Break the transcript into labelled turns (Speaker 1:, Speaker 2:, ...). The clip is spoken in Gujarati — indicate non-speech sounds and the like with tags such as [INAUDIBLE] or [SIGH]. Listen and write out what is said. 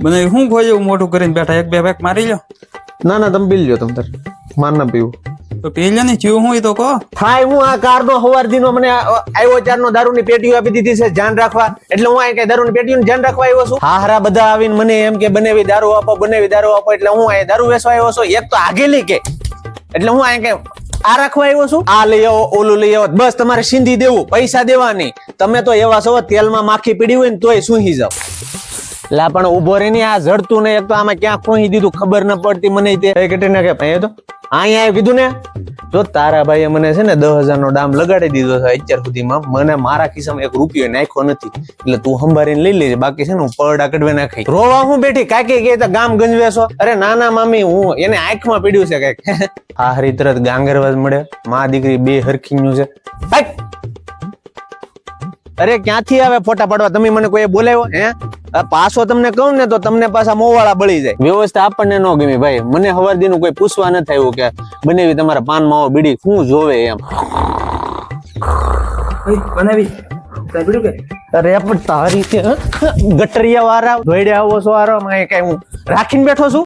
Speaker 1: બનાવી શું ખોજે મોટું કરીને બેઠા એક બે બેક મારી લો
Speaker 2: ના ના તમે પી લ્યો તમ તાર. માર ના પીવું.
Speaker 1: તો પી લ્યો ને ચીવું હું એ તો કહો.
Speaker 2: થાય હું આ કાર નો હવાર દીનો મને આવ્યો ચાર નો દારૂ ની પેટીઓ આપી દીધી છે ધ્યાન રાખવા. એટલે હું આ કઈ દારૂ ની પેટીઓ ધ્યાન રાખવા આવ્યો છું. હા હારા બધા આવીને મને એમ કે બનેવી દારૂ આપો બનેવી દારૂ આપો. એટલે હું આ દારૂ વેચવા આવ્યો છું. એક તો આગેલી કે. એટલે હું આ કે આ રાખવા આવ્યો છું. આ લઈ આવો ઓલું લઈ આવો. બસ તમારે સિંધી દેવું પૈસા દેવાની. તમે તો એવા છો તેલમાં માખી પીડી હોય ને તોય સૂહી જાવ લા, પણ ઊભો રે આ જડતું ને એક તો આમાં ક્યાં ખોઈ દીધું, ખબર ન પડતી મને તે. કેટલી કે ભાઈ તો અહીંયા કીધું ને? જો તારા ભાઈએ મને છે ને દસ હજાર નો ડામ લગાડી દીધો છે અત્યાર સુધીમાં, મને મારા ખિસ્સામાં એક રૂપિયો નાખ્યો નથી. એટલે તું સંભાળીને લઈ લેજે, બાકી છે ને હું પરડા કડવે નાખી રોવા હું બેઠી? કાકી કે તો ગામ ગંજવેશો અરે ના ના મામી, હું એને આંખમાં પીડ્યું છે કંઈક. [LAUGHS] આ હરી ગાંગરવાજ મળે. મા દીકરી બે હરખીનું છે. ભાઈ અરે ક્યાંથી આવે ફોટા પાડવા? તમે મને કોઈ બોલાવ્યો? હે? પાછો તમને કહું ને તો તમને પાછા મોવાળા બળી જાય. વ્યવસ્થા આપણને ન ગમી ભાઈ. મને હવાર દીનું કોઈ પૂછવા ન થયું કે બનેવી તમારા પાન માવો બીડી શું જોવે એમ.
Speaker 1: બનાવી. સાંભળ્યું
Speaker 2: અરે પણ તારી ગટરિયા વાળા ધોઈડે આવો છો આરો કઈ હું રાખીને બેઠો છું?